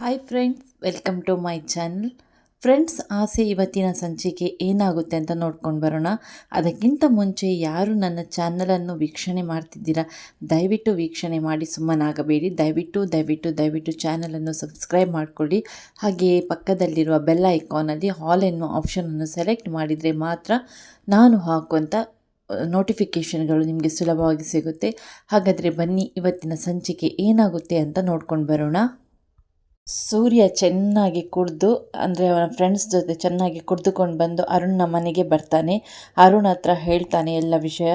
Hi friends welcome to my channel friends ಆಸೆ ಇವತ್ತಿನ ಸಂಚಿಕೆ ಏನಾಗುತ್ತೆ ಅಂತ ನೋಡ್ಕೊಂಡು ಬರೋಣ. ಅದಕ್ಕಿಂತ ಮುಂಚೆ ಯಾರು ನನ್ನ ಚಾನಲನ್ನು ವೀಕ್ಷಣೆ ಮಾಡ್ತಿದ್ದೀರಾ, ದಯವಿಟ್ಟು ವೀಕ್ಷಣೆ ಮಾಡಿ, ಸುಮ್ಮನಾಗಬೇಡಿ. ದಯವಿಟ್ಟು ದಯವಿಟ್ಟು ದಯವಿಟ್ಟು ಚಾನಲನ್ನು ಸಬ್ಸ್ಕ್ರೈಬ್ ಮಾಡಿಕೊಳ್ಳಿ. ಹಾಗೆಯೇ ಪಕ್ಕದಲ್ಲಿರುವ ಬೆಲ್ ಐಕಾನಲ್ಲಿ ಹಾಲ್ ಎನ್ನುವ ಆಪ್ಷನನ್ನು ಸೆಲೆಕ್ಟ್ ಮಾಡಿದರೆ ಮಾತ್ರ ನಾನು ಹಾಕುವಂಥ ನೋಟಿಫಿಕೇಷನ್ಗಳು ನಿಮಗೆ ಸುಲಭವಾಗಿ ಸಿಗುತ್ತೆ. ಹಾಗಾದರೆ ಬನ್ನಿ ಇವತ್ತಿನ ಸಂಚಿಕೆ ಏನಾಗುತ್ತೆ ಅಂತ ನೋಡ್ಕೊಂಡು ಬರೋಣ. ಸೂರ್ಯ ಚೆನ್ನಾಗಿ ಕುಡಿದು, ಅಂದರೆ ಅವನ ಫ್ರೆಂಡ್ಸ್ ಜೊತೆ ಚೆನ್ನಾಗಿ ಕುಡಿದುಕೊಂಡು ಬಂದು ಅರುಣ್ನ ಮನೆಗೆ ಬರ್ತಾನೆ. ಅರುಣ್ ಹತ್ರ ಹೇಳ್ತಾನೆ ಎಲ್ಲ ವಿಷಯ.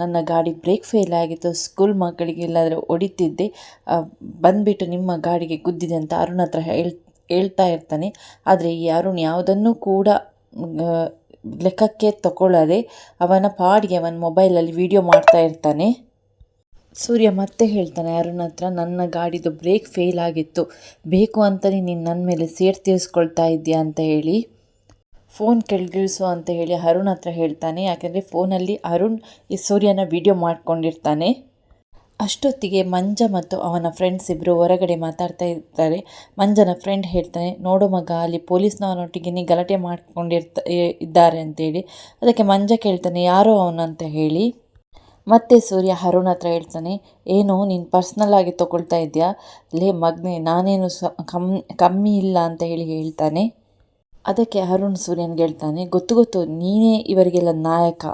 ನನ್ನ ಗಾಡಿ ಬ್ರೇಕ್ ಫೇಲ್ ಆಗಿತ್ತು ಸ್ಕೂಲ್ ಮಕ್ಕಳಿಗೆ ಎಲ್ಲಾದರೂ ಹೊಡಿತಿದ್ದೆ ಬಂದುಬಿಟ್ಟು ನಿಮ್ಮ ಗಾಡಿಗೆ ಗುದ್ದಿದೆ ಅಂತ ಅರುಣ್ ಹತ್ರ ಹೇಳ್, ಹೇಳ್ತಾ ಇರ್ತಾನೆ. ಆದರೆ ಈ ಅರುಣ್ ಯಾವುದನ್ನು ಕೂಡ ಲೆಕ್ಕಕ್ಕೆ ತಗೊಳ್ಳದೆ ಅವನ ಪಾಡಿಗೆ ಅವನ ಮೊಬೈಲಲ್ಲಿ ವಿಡಿಯೋ ಮಾಡ್ತಾ ಇರ್ತಾನೆ. ಸೂರ್ಯ ಮತ್ತೆ ಹೇಳ್ತಾನೆ, ಅರುಣ್ ಹತ್ರ ನನ್ನ ಗಾಡಿದು ಬ್ರೇಕ್ ಫೇಲ್ ಆಗಿತ್ತು. ಬೇಕು ಅಂತಲೇ ನೀನು ನನ್ನ ಮೇಲೆ ಸೇರ್ ತೀರಿಸ್ಕೊಳ್ತಾ ಇದ್ದೀಯಾ ಅಂತ ಹೇಳಿ ಫೋನ್ ಕೆಳಗಿಳಿಸು ಅಂತ ಹೇಳಿ ಅರುಣ್ ಹತ್ರ ಹೇಳ್ತಾನೆ. ಯಾಕೆಂದರೆ ಫೋನಲ್ಲಿ ಅರುಣ್ ಈ ಸೂರ್ಯನ ವಿಡಿಯೋ ಮಾಡ್ಕೊಂಡಿರ್ತಾನೆ. ಅಷ್ಟೊತ್ತಿಗೆ ಮಂಜ ಮತ್ತು ಅವನ ಫ್ರೆಂಡ್ಸ್ ಇಬ್ಬರು ಹೊರಗಡೆ ಮಾತಾಡ್ತಾ ಇರ್ತಾರೆ ಮಂಜನ ಫ್ರೆಂಡ್ ಹೇಳ್ತಾನೆ, ನೋಡು ಮಗ, ಅಲ್ಲಿ ಪೊಲೀಸ್ನವನೊಟ್ಟಿಗೆ ಗಲಾಟೆ ಮಾಡ್ಕೊಂಡಿರ್ತ ಇದ್ದಾರೆ ಅಂತೇಳಿ ಅದಕ್ಕೆ ಮಂಜ ಕೇಳ್ತಾನೆ, ಯಾರೋ ಅವನಂತ ಹೇಳಿ. ಮತ್ತೆ ಸೂರ್ಯ ಅರುಣ್ ಹತ್ರ ಹೇಳ್ತಾನೆ, ಏನು, ನೀನು ಪರ್ಸ್ನಲ್ಲಾಗಿ ತೊಗೊಳ್ತಾ ಇದೆಯಾ? ಲೇ, ಮಗ್ನೆ, ನಾನೇನು ಸ ಕಮ್ಮಿ ಕಮ್ಮಿ ಇಲ್ಲ ಅಂತ ಹೇಳಿ ಹೇಳ್ತಾನೆ. ಅದಕ್ಕೆ ಅರುಣ್ ಸೂರ್ಯನ್ಗೆ ಹೇಳ್ತಾನೆ ಗೊತ್ತು ಗೊತ್ತು, ನೀನೇ ಇವರಿಗೆಲ್ಲ ನಾಯಕ?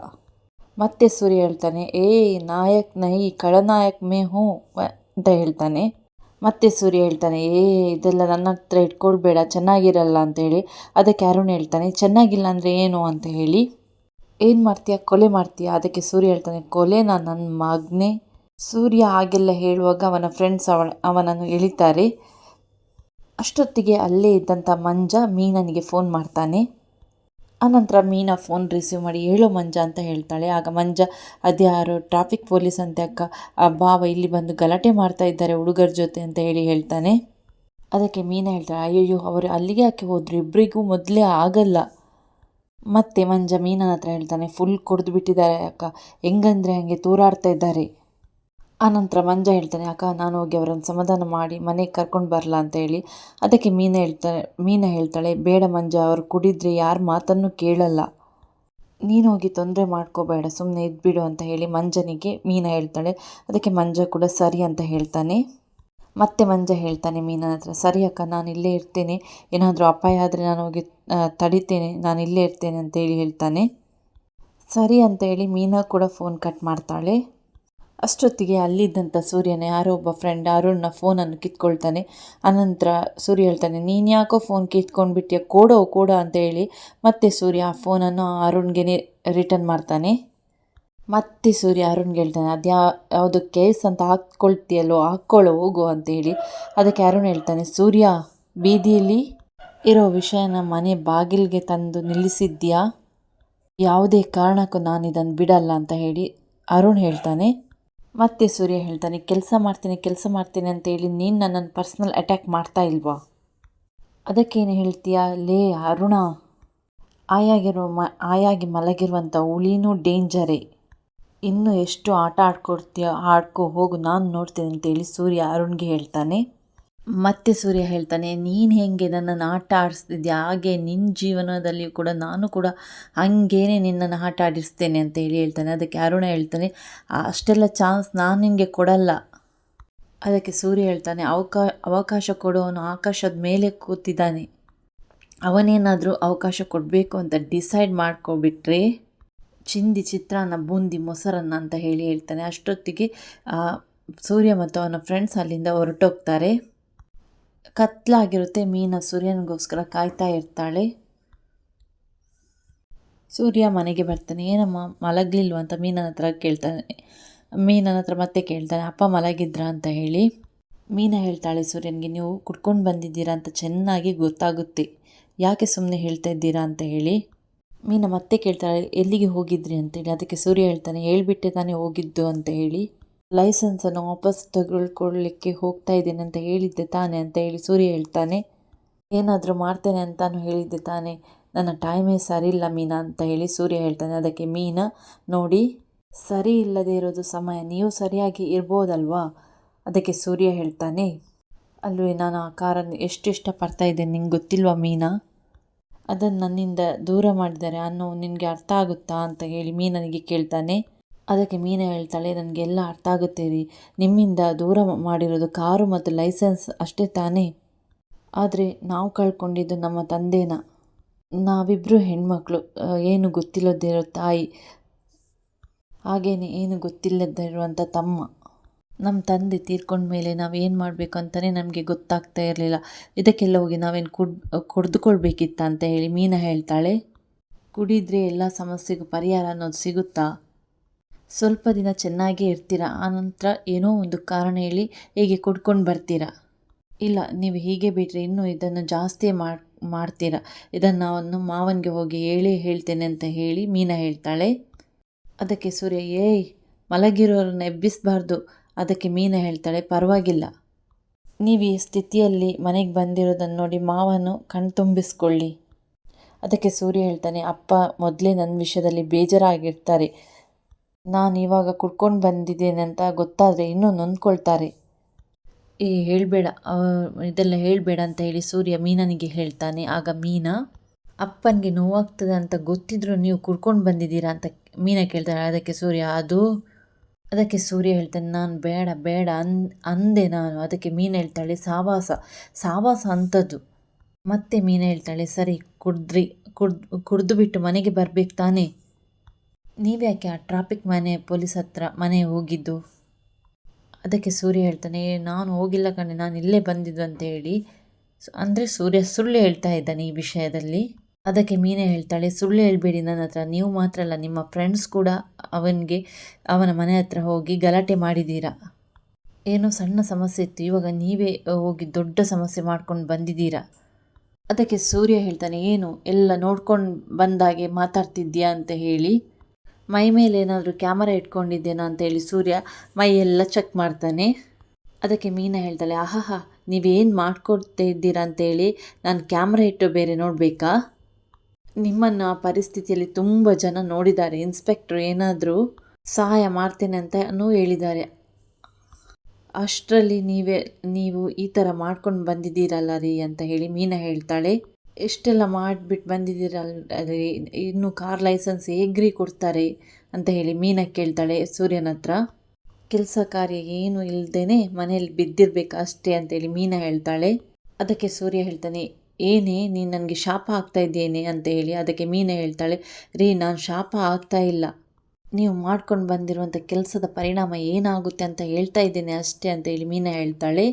ಮತ್ತೆ ಸೂರ್ಯ ಹೇಳ್ತಾನೆ, ಏ, ನಾಯಕ್ ನೈ ಕಳನಾಯಕ್ ಮೇ ಹೂ ಅಂತ ಹೇಳ್ತಾನೆ. ಮತ್ತೆ ಸೂರ್ಯ ಹೇಳ್ತಾನೆ, ಏ, ಇದೆಲ್ಲ ನನ್ನ ಹತ್ರ ಇಟ್ಕೊಳ್ಬೇಡ, ಚೆನ್ನಾಗಿರಲ್ಲ, ಅಂತ ಹೇಳಿ, ಅದಕ್ಕೆ ಅರುಣ್ ಹೇಳ್ತಾನೆ, ಚೆನ್ನಾಗಿಲ್ಲ ಅಂದರೆ ಏನು? ಅಂತ ಹೇಳಿ ಏನು ಮಾಡ್ತೀಯ? ಕೊಲೆ ಮಾಡ್ತೀಯ? ಅದಕ್ಕೆ ಸೂರ್ಯ ಹೇಳ್ತಾನೆ, ಕೊಲೆನಾ ನನ್ನ ಮಗನೇ. ಸೂರ್ಯ ಹಾಗೆಲ್ಲ ಹೇಳುವಾಗ ಅವನ ಫ್ರೆಂಡ್ಸ್ ಅವಳ, ಅವನನ್ನು ಎಳಿತಾರೆ. ಅಷ್ಟೊತ್ತಿಗೆ ಅಲ್ಲೇ ಇದ್ದಂಥ ಮಂಜ ಮೀನನಿಗೆ ಫೋನ್ ಮಾಡ್ತಾನೆ. ಆನಂತರ ಮೀನಾ ಫೋನ್ ರಿಸೀವ್ ಮಾಡಿ, ಹೇಳೋ ಮಂಜ ಅಂತ ಹೇಳ್ತಾಳೆ. ಆಗ ಮಂಜ ಅದ್ಯಾರು ಟ್ರಾಫಿಕ್ ಪೊಲೀಸ್ ಅಂತ ಅಕ್ಕ. ಆ ಬಾವ ಇಲ್ಲಿ ಬಂದು ಗಲಾಟೆ ಮಾಡ್ತಾ ಇದ್ದಾರೆ ಹುಡುಗರ ಜೊತೆ ಅಂತ ಹೇಳಿ ಹೇಳ್ತಾನೆ. ಅದಕ್ಕೆ ಮೀನಾ ಹೇಳ್ತಾಳೆ, ಅಯ್ಯಯ್ಯೋ, ಅವರು ಅಲ್ಲಿಗೆ ಯಾಕೆ ಹೋದರು? ಇಬ್ಬರಿಗೂ ಮೊದಲೇ ಆಗಲ್ಲ. ಮತ್ತೆ ಮಂಜ ಮೀನನ ಹತ್ರ ಹೇಳ್ತಾನೆ, ಫುಲ್ ಕುಡಿದು ಬಿಟ್ಟಿದ್ದಾರೆ ಅಕ್ಕ. ಹೆಂಗಂದ್ರೆ ಹಂಗೆ ತೂರಾಡ್ತಾ ಇದ್ದಾರೆ. ಆನಂತರ ಮಂಜ ಹೇಳ್ತಾನೆ, ಅಕ್ಕ, ನಾನು ಹೋಗಿ ಅವರನ್ನು ಸಮಾಧಾನ ಮಾಡಿ ಮನೆಗೆ ಕರ್ಕೊಂಡು ಬರಲಾ ಅಂತ ಹೇಳಿ. ಅದಕ್ಕೆ ಮೀನ ಹೇಳ್ತಾಳೆ ಮೀನ ಹೇಳ್ತಾಳೆ, ಬೇಡ ಮಂಜ, ಅವರು ಕುಡಿದ್ರೆ ಯಾರ ಮಾತನ್ನು ಕೇಳಲ್ಲ. ನೀನು ಹೋಗಿ ತೊಂದರೆ ಮಾಡ್ಕೋಬೇಡ ಸುಮ್ಮನೆ ಇದ್ಬಿಡು ಅಂತ ಹೇಳಿ ಮಂಜನಿಗೆ ಮೀನ ಹೇಳ್ತಾಳೆ. ಅದಕ್ಕೆ ಮಂಜ ಕೂಡ ಸರಿ ಅಂತ ಹೇಳ್ತಾನೆ. ಮತ್ತೆ ಮಂಜ ಹೇಳ್ತಾನೆ ಮೀನನ ಹತ್ರ, ಸರಿ ಅಕ್ಕ, ನಾನು ಇಲ್ಲೇ ಇರ್ತೇನೆ. ಏನಾದರೂ ಅಪಾಯ ಆದರೆ ನಾನು ಹೋಗಿ ತಡಿತೇನೆ. ನಾನು ಇಲ್ಲೇ ಇರ್ತೇನೆ ಅಂತೇಳಿ ಹೇಳ್ತಾನೆ. ಸರಿ ಅಂತ ಹೇಳಿ ಮೀನಾ ಕೂಡ ಫೋನ್ ಕಟ್ ಮಾಡ್ತಾಳೆ. ಅಷ್ಟೊತ್ತಿಗೆ ಅಲ್ಲಿದ್ದಂಥ ಸೂರ್ಯನ, ಯಾರೋ ಒಬ್ಬ ಫ್ರೆಂಡ್ ಅರುಣ್ನ ಫೋನನ್ನು ಕಿತ್ಕೊಳ್ತಾನೆ. ಅನಂತರ ಸೂರ್ಯ ಹೇಳ್ತಾನೆ, ನೀನು ಯಾಕೋ ಫೋನ್ ಕಿತ್ಕೊಂಡ್ಬಿಟ್ಟಿಯ ಕೊಡೋ ಕೊಡೋ ಅಂತ ಹೇಳಿ ಮತ್ತೆ ಸೂರ್ಯ ಆ ಫೋನನ್ನು ಅರುಣ್ಗೆ ರಿಟರ್ನ್ ಮಾಡ್ತಾನೆ. ಮತ್ತೆ ಸೂರ್ಯ ಅರುಣ್ಗೆ ಹೇಳ್ತಾನೆ, ಅದು ಯಾ, ಯಾವುದು ಕೇಸ್ ಅಂತ ಹಾಕ್ಕೊಳ್ತೀಯಲ್ಲೋ ಹಾಕ್ಕೊಳ್ಳೋ ಹೋಗು ಅಂತ ಹೇಳಿ. ಅದಕ್ಕೆ ಅರುಣ್ ಹೇಳ್ತಾನೆ, ಸೂರ್ಯ, ಬೀದಿಯಲ್ಲಿ ಇರೋ ವಿಷಯನ ಮನೆ ಬಾಗಿಲಿಗೆ ತಂದು ನಿಲ್ಲಿಸಿದ್ಯಾ ಯಾವುದೇ ಕಾರಣಕ್ಕೂ ನಾನು ಇದನ್ನು ಬಿಡಲ್ಲ ಅಂತ ಹೇಳಿ ಅರುಣ್ ಹೇಳ್ತಾನೆ. ಮತ್ತೆ ಸೂರ್ಯ ಹೇಳ್ತಾನೆ, ಕೆಲಸ ಮಾಡ್ತೀನಿ ಕೆಲಸ ಮಾಡ್ತೀನಿ ಅಂತ ಹೇಳಿ ನೀನು ನನ್ನನ್ನು ಪರ್ಸ್ನಲ್ ಅಟ್ಯಾಕ್ ಮಾಡ್ತಾ ಇಲ್ವಾ? ಅದಕ್ಕೇನು ಹೇಳ್ತೀಯಾ? ಲೇ ಅರುಣ, ಆಯಾಗಿರೋ ಮ, ಆಯಾಗಿ ಮಲಗಿರುವಂಥ ಹುಳಿನೂ ಡೇಂಜರೇ. ಇನ್ನು ಎಷ್ಟು ಆಟ ಆಡ್ಕೊಡ್ತೀಯ, ಆಡ್ಕೊ ಹೋಗು, ನಾನು ನೋಡ್ತೇನೆ ಅಂತೇಳಿ ಸೂರ್ಯ ಅರುಣ್ಗೆ ಹೇಳ್ತಾನೆ. ಮತ್ತೆ ಸೂರ್ಯ ಹೇಳ್ತಾನೆ, ನೀನು ಹೇಗೆ ನನ್ನನ್ನು ಆಟ ಆಡಿಸ್ತಿದ್ಯಾ? ಹಾಗೆ ನಿನ್ನ ಜೀವನದಲ್ಲಿಯೂ ಕೂಡ ನಾನು ಕೂಡ ಹಂಗೇನೆ ನಿನ್ನನ್ನು ಆಟ ಆಡಿಸ್ತೇನೆ ಅಂತ ಹೇಳಿ ಹೇಳ್ತಾನೆ. ಅದಕ್ಕೆ ಅರುಣ ಹೇಳ್ತಾನೆ, ಅಷ್ಟೆಲ್ಲ ಚಾನ್ಸ್ ನಾನು ನಿನಗೆ ಕೊಡಲ್ಲ. ಅದಕ್ಕೆ ಸೂರ್ಯ ಹೇಳ್ತಾನೆ, ಅವಕಾ, ಅವಕಾಶ ಕೊಡೋನು ಆಕಾಶದ ಮೇಲೆ ಕೂತಿದ್ದಾನೆ. ಅವನೇನಾದರೂ ಅವಕಾಶ ಕೊಡಬೇಕು ಅಂತ ಡಿಸೈಡ್ ಮಾಡ್ಕೊಬಿಟ್ರೆ ಚಿಂದಿ ಚಿತ್ರಾನ್ನ ಬೂಂದಿ ಮೊಸರನ್ನ ಅಂತ ಹೇಳಿ ಹೇಳ್ತಾನೆ. ಅಷ್ಟೊತ್ತಿಗೆ ಸೂರ್ಯ ಮತ್ತು ಅವನ ಫ್ರೆಂಡ್ಸ್ ಅಲ್ಲಿಂದ ಹೊರಟೋಗ್ತಾರೆ. ಕತ್ಲಾಗಿರುತ್ತೆ ಮೀನ, ಸೂರ್ಯನಿಗೋಸ್ಕರ ಕಾಯ್ತಾ ಇರ್ತಾಳೆ. ಸೂರ್ಯ ಮನೆಗೆ ಬರ್ತಾನೆ. ಏನಮ್ಮ, ಮಲಗಲಿಲ್ವ ಅಂತ ಮೀನನ ಹತ್ರ ಕೇಳ್ತಾನೆ. ಮೀನನ ಹತ್ರ ಮತ್ತೆ ಕೇಳ್ತಾನೆ. ಅಪ್ಪ ಮಲಗಿದ್ರ ಅಂತ ಹೇಳಿ. ಮೀನ ಹೇಳ್ತಾಳೆ, ಸೂರ್ಯನಿಗೆ, ನೀವು ಕುಡ್ಕೊಂಡು ಬಂದಿದ್ದೀರಾ ಅಂತ ಚೆನ್ನಾಗಿ ಗೊತ್ತಾಗುತ್ತೆ. ಯಾಕೆ ಸುಮ್ಮನೆ ಹೇಳ್ತಾ ಇದ್ದೀರಾ ಅಂತ ಹೇಳಿ. ಮೀನ ಮತ್ತೆ ಕೇಳ್ತಾಳೆ, ಎಲ್ಲಿಗೆ ಹೋಗಿದ್ರಿ? ಅಂತೇಳಿ ಅದಕ್ಕೆ ಸೂರ್ಯ ಹೇಳ್ತಾನೆ, ಹೇಳ್ಬಿಟ್ಟೆ ತಾನೇ ಹೋಗಿದ್ದು, ಅಂತ ಹೇಳಿ. ಲೈಸೆನ್ಸನ್ನು ವಾಪಸ್ ತಗೊಳ್ಕೊಳ್ಳಿಕ್ಕೆ ಹೋಗ್ತಾ ಇದ್ದೇನೆ ಅಂತ ಹೇಳಿದ್ದೆ ತಾನೆ, ಅಂತ ಹೇಳಿ ಸೂರ್ಯ ಹೇಳ್ತಾನೆ. ಏನಾದರೂ ಮಾಡ್ತೇನೆ ಅಂತಾನು ಹೇಳಿದ್ದೆ ತಾನೆ. ನನ್ನ ಟೈಮೇ ಸರಿ ಇಲ್ಲ ಮೀನಾ, ಅಂತ ಹೇಳಿ ಸೂರ್ಯ ಹೇಳ್ತಾನೆ. ಅದಕ್ಕೆ ಮೀನಾ, ನೋಡಿ, ಸರಿ ಇಲ್ಲದೆ ಇರೋದು ಸಮಯ. ನೀವು ಸರಿಯಾಗಿ ಇರ್ಬೋದಲ್ವಾ? ಅದಕ್ಕೆ ಸೂರ್ಯ ಹೇಳ್ತಾನೆ. ಅಲ್ಲೂ ನಾನು ಆ ಕಾರನ್ನು ಎಷ್ಟು ಇಷ್ಟಪಡ್ತಾ ಇದ್ದೇನೆ ನಿಂಗೆ ಗೊತ್ತಿಲ್ವಾ ಮೀನಾ? ಅದನ್ನು ನನ್ನಿಂದ ದೂರ ಮಾಡಿದ್ದಾರೆ ಅನ್ನೋ ನಿನಗೆ ಅರ್ಥ ಆಗುತ್ತಾ ಅಂತ ಹೇಳಿ ಮೀನನಿಗೆ ಕೇಳ್ತಾನೆ. ಅದಕ್ಕೆ ಮೀನ ಹೇಳ್ತಾಳೆ, ನನಗೆಲ್ಲ ಅರ್ಥ ಆಗುತ್ತೆ ರೀ. ನಿಮ್ಮಿಂದ ದೂರ ಮಾಡಿರೋದು ಕಾರು ಮತ್ತು ಲೈಸೆನ್ಸ್ ಅಷ್ಟೇ ತಾನೇ. ಆದರೆ ನಾವು ಕಳ್ಕೊಂಡಿದ್ದು ನಮ್ಮ ತಂದೆನ. ನಾವಿಬ್ಬರು ಹೆಣ್ಮಕ್ಳು. ಏನು ಗೊತ್ತಿಲ್ಲದಿರೋ ತಾಯಿ. ಹಾಗೇನೆ ಏನು ಗೊತ್ತಿಲ್ಲದಿರುವಂಥ ತಮ್ಮ. ನಮ್ಮ ತಂದೆ ತೀರ್ಕೊಂಡ ಮೇಲೆ ನಾವು ಏನು ಮಾಡಬೇಕು ಅಂತಲೇ ನಮಗೆ ಗೊತ್ತಾಗ್ತಾ ಇರಲಿಲ್ಲ. ಇದಕ್ಕೆಲ್ಲ ಹೋಗಿ ನಾವೇನು ಕುಡ್, ಕುಡ್ದುಕೊಳ್ಬೇಕಿತ್ತ ಅಂತ ಹೇಳಿ ಮೀನ ಹೇಳ್ತಾಳೆ. ಕುಡಿದ್ರೆ ಎಲ್ಲ ಸಮಸ್ಯೆಗೂ ಪರಿಹಾರ ಅನ್ನೋದು ಸಿಗುತ್ತಾ? ಸ್ವಲ್ಪ ದಿನ ಚೆನ್ನಾಗೇ ಇರ್ತೀರ? ಆನಂತರ ಏನೋ ಒಂದು ಕಾರಣ ಹೇಳಿ ಹೀಗೆ ಕುಡ್ಕೊಂಡು ಬರ್ತೀರಾ? ಇಲ್ಲ, ನೀವು ಹೀಗೆ ಬಿಟ್ಟರೆ ಇನ್ನೂ ಇದನ್ನು ಜಾಸ್ತಿ ಮಾಡಿ, ಮಾಡ್ತೀರಾ? ಇದನ್ನು ಅವನು ಮಾವನಿಗೆ ಹೋಗಿ ಹೇಳಿ ಹೇಳ್ತೇನೆ ಅಂತ ಹೇಳಿ ಮೀನಾ ಹೇಳ್ತಾಳೆ. ಅದಕ್ಕೆ ಸೂರ್ಯ, ಏಯ್ ಮಲಗಿರೋರನ್ನ ಎಬ್ಬಿಸಬಾರ್ದು. ಅದಕ್ಕೆ ಮೀನ ಹೇಳ್ತಾಳೆ, ಪರವಾಗಿಲ್ಲ. ನೀವು ಈ ಸ್ಥಿತಿಯಲ್ಲಿ ಮನೆಗೆ ಬಂದಿರೋದನ್ನು ನೋಡಿ ಮಾವನು ಕಣ್ತುಂಬಿಸ್ಕೊಳ್ಳಿ. ಅದಕ್ಕೆ ಸೂರ್ಯ ಹೇಳ್ತಾನೆ, ಅಪ್ಪ ಮೊದಲೇ ನನ್ನ ವಿಷಯದಲ್ಲಿ ಬೇಜಾರಾಗಿರ್ತಾರೆ. ನಾನು ಇವಾಗ ಕುಡ್ಕೊಂಡು ಬಂದಿದ್ದೇನೆ ಅಂತ ಗೊತ್ತಾದರೆ ಇನ್ನೂ ನೊಂದ್ಕೊಳ್ತಾರೆ. ಈ ಹೇಳಬೇಡ. ಇದೆಲ್ಲ ಹೇಳಬೇಡ ಅಂತ ಹೇಳಿ ಸೂರ್ಯ ಮೀನನಿಗೆ ಹೇಳ್ತಾನೆ. ಆಗ ಮೀನಾ, ಅಪ್ಪನಿಗೆ ನೋವಾಗ್ತದೆ ಅಂತ ಗೊತ್ತಿದ್ರು ನೀವು ಕುಡ್ಕೊಂಡು ಬಂದಿದ್ದೀರಾ ಅಂತ ಮೀನ ಕೇಳ್ತಾಳೆ. ಅದಕ್ಕೆ ಸೂರ್ಯ, ಅದು ಅದಕ್ಕೆ ಸೂರ್ಯ ಹೇಳ್ತಾನೆ, ನಾನು ಬೇಡ ಬೇಡ ಅನ್ ಅಂದೆ ನಾನು. ಅದಕ್ಕೆ ಮೀನು ಹೇಳ್ತಾಳೆ, ಸಾವಾಸ ಸಾವಾಸ ಅಂಥದ್ದು. ಮತ್ತೆ ಮೀನು ಹೇಳ್ತಾಳೆ, ಸರಿ, ಕುಡ್ದ್ರಿ ಕುಡ್ದು ಕುಡ್ದು ಬಿಟ್ಟು ಮನೆಗೆ ಬರ್ಬೇಕು ತಾನೇ? ನೀವ್ಯಾಕೆ ಆ ಟ್ರಾಫಿಕ್ ಮನೆ, ಪೊಲೀಸ್ ಹತ್ರ ಮನೆ ಹೋಗಿದ್ದು? ಅದಕ್ಕೆ ಸೂರ್ಯ ಹೇಳ್ತಾನೆ ನಾನು ಹೋಗಿಲ್ಲ ಕಣೆ, ನಾನು ಇಲ್ಲೇ ಬಂದಿದ್ದು ಅಂತ ಹೇಳಿ. ಅಂದರೆ ಸೂರ್ಯ ಸುಳ್ಳು ಹೇಳ್ತಾ ಇದ್ದಾನೆ ಈ ವಿಷಯದಲ್ಲಿ. ಅದಕ್ಕೆ ಮೀನೇ ಹೇಳ್ತಾಳೆ, ಸುಳ್ಳು ಹೇಳ್ಬೇಡಿ ನನ್ನ ಹತ್ರ, ನೀವು ಮಾತ್ರ ಅಲ್ಲ, ನಿಮ್ಮ ಫ್ರೆಂಡ್ಸ್ ಕೂಡ ಅವನಿಗೆ ಅವನ ಮನೆ ಹತ್ರ ಹೋಗಿ ಗಲಾಟೆ ಮಾಡಿದ್ದೀರಾ? ಏನೋ ಸಣ್ಣ ಸಮಸ್ಯೆ ಇತ್ತು, ಇವಾಗ ನೀವೇ ಹೋಗಿ ದೊಡ್ಡ ಸಮಸ್ಯೆ ಮಾಡ್ಕೊಂಡು ಬಂದಿದ್ದೀರಾ? ಅದಕ್ಕೆ ಸೂರ್ಯ ಹೇಳ್ತಾನೆ, ಏನು, ಎಲ್ಲ ನೋಡ್ಕೊಂಡು ಬಂದಾಗೆ ಮಾತಾಡ್ತಿದ್ಯಾ ಅಂತ ಹೇಳಿ. ಮೈ ಮೇಲೆ ಏನಾದರೂ ಕ್ಯಾಮರಾ ಅಂತ ಹೇಳಿ ಸೂರ್ಯ ಮೈ ಎಲ್ಲ ಚೆಕ್ ಮಾಡ್ತಾನೆ. ಅದಕ್ಕೆ ಮೀನಾ ಹೇಳ್ತಾಳೆ, ಆಹಾಹಾ, ನೀವೇನು ಮಾಡ್ಕೊಡ್ತಾ ಇದ್ದೀರಾ ಅಂತೇಳಿ ನಾನು ಕ್ಯಾಮ್ರಾ ಇಟ್ಟು ಬೇರೆ ನೋಡಬೇಕಾ? ನಿಮ್ಮನ್ನು ಆ ಪರಿಸ್ಥಿತಿಯಲ್ಲಿ ತುಂಬ ಜನ ನೋಡಿದ್ದಾರೆ. ಇನ್ಸ್ಪೆಕ್ಟ್ರ್ ಏನಾದರೂ ಸಹಾಯ ಮಾಡ್ತೇನೆ ಅಂತನೂ ಹೇಳಿದ್ದಾರೆ. ಅಷ್ಟರಲ್ಲಿ ನೀವೇ, ನೀವು ಈ ಥರ ಮಾಡ್ಕೊಂಡು ಬಂದಿದ್ದೀರಲ್ಲ ರೀ ಅಂತ ಹೇಳಿ ಮೀನಾ ಹೇಳ್ತಾಳೆ. ಎಷ್ಟೆಲ್ಲ ಮಾಡಿಬಿಟ್ಟು ಬಂದಿದ್ದೀರಲ್ಲ ರೀ ಇನ್ನು ಕಾರ್ ಲೈಸೆನ್ಸ್ ಹೇಗ್ರಿ ಕೊಡ್ತಾರೆ ಅಂತ ಹೇಳಿ ಮೀನಾ ಕೇಳ್ತಾಳೆ ಸೂರ್ಯನ ಹತ್ರ. ಕೆಲಸ ಕಾರ್ಯ ಏನು ಇಲ್ಲದೇನೆ ಮನೇಲಿ ಬಿದ್ದಿರಬೇಕು ಅಷ್ಟೇ ಅಂತೇಳಿ ಮೀನಾ ಹೇಳ್ತಾಳೆ. ಅದಕ್ಕೆ ಸೂರ್ಯ ಹೇಳ್ತಾನೆ ಏನೇ ನೀನು ನನಗೆ ಶಾಪ ಆಗ್ತಾ ಇದ್ದೇನೆ ಅಂತ ಹೇಳಿ ಅದಕ್ಕೆ ಮೀನ ಹೇಳ್ತಾಳೆ, ರೀ, ನಾನು ಶಾಪ ಆಗ್ತಾ ಇಲ್ಲ. ನೀವು ಮಾಡ್ಕೊಂಡು ಬಂದಿರುವಂಥ ಕೆಲಸದ ಪರಿಣಾಮ ಏನಾಗುತ್ತೆ ಅಂತ ಹೇಳ್ತಾ ಇದ್ದೇನೆ ಅಷ್ಟೇ ಅಂತ ಹೇಳಿ ಮೀನಾ ಹೇಳ್ತಾಳೆ.